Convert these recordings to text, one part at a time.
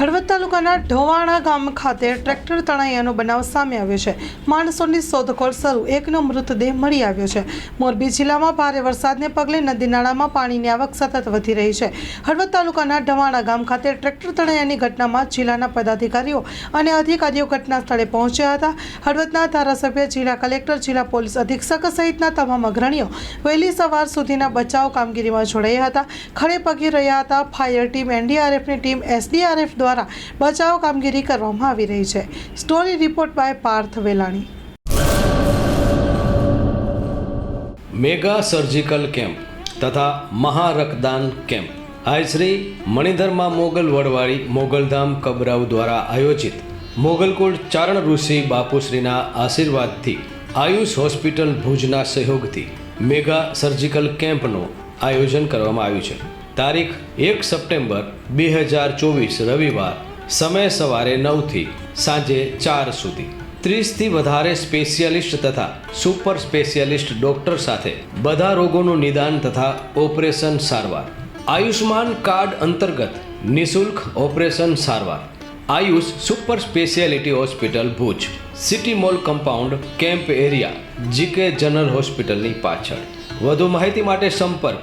હળવદ તાલુકાના ઢવાણા ગામ ખાતે ટ્રેક્ટર તણાયાનો બનાવ સામે આવ્યો છે. માણસોની શોધખોળ શરૂ. એકનો મૃતદેહ મળી આવ્યો છે. મોરબી જિલ્લામાં ભારે વરસાદને પગલે નદી નાળામાં પાણીની આવક સતત વધી રહી છે. હળવદ તાલુકાના ઢવાણા ગામ ખાતે ટ્રેક્ટર તણાયાની ઘટનામાં જિલ્લાના પદાધિકારીઓ અને અધિકારીઓ ઘટના સ્થળે પહોંચ્યા હતા. હળવદના ધારાસભ્ય, જિલ્લા કલેક્ટર, જિલ્લા પોલીસ અધિક્ષક સહિતના તમામ અગ્રણીઓ વહેલી સવાર સુધીના બચાવ કામગીરીમાં જોડાયા હતા. ખડે પગી રહ્યા હતા ફાયર ટીમ, એનડીઆરએફની ટીમ, એસડીઆરએફ દ્વારા બચાવ કામગીરી કરવામાં આવી રહી છે. Story report by Parth Velani. Mega surgical camp તથા મહારક્તદાન કેમ્પ. આયશ્રી મણિધરમાં મોગલ વડવાળી મોગલધામ કબરાવ દ્વારા આયોજિત મોગલકુળ ચારણ ઋષિ બાપુશ્રીના આશીર્વાદથી આયુષ હોસ્પિટલ ભુજના સહયોગથી મેગા સર્જિકલ કેમ્પનું આયોજન કરવામાં આવ્યું છે. તારીખ એક સપ્ટેમ્બર બે હજાર ચોવીસ રવિવાર સમય સવારે નવથી સાંજે ચાર સુધી. ત્રીસથી વધારે સ્પેશિયાલિસ્ટ તથા સુપર સ્પેશિયાલિસ્ટ ડોક્ટર સાથે બધા રોગોનું નિદાન તથા ઓપરેશન સારવાર. આયુષ્માન કાર્ડ અંતર્ગત નિશુલ્ક ઓપરેશન સારવાર. Ayush super speciality hospital Bhuj, city mall compound, camp area, GK general હોસ્પિટલની પાછળ. વધુ માહિતી માટે સંપર્ક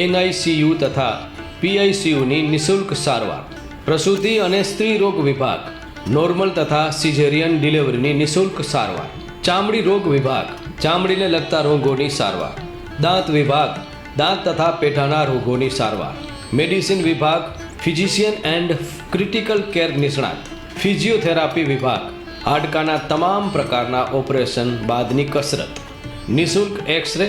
એનઆઈસીયુ તથા પીઆઈસીયુની નિઃશુલ્ક સારવાર, પ્રસૂતિ અને સ્ત્રી રોગ વિભાગ, નોર્મલ તથા સિઝેરિયન ડિલિવરીની નિઃશુલ્ક સારવાર, ચામડી રોગ વિભાગ, ચામડીને લગતા રોગોની સારવાર, દાંત વિભાગ, દાંત તથા પેઠાના રોગોની સારવાર, મેડિસિન વિભાગ, ફિઝિશિયન એન્ડ ક્રિટિકલ કેર નિષ્ણાત, ફિઝિયોથેરાપી વિભાગ, હાડકાના તમામ પ્રકારના ઓપરેશન બાદની કસરત, નિઃશુલ્ક X-ray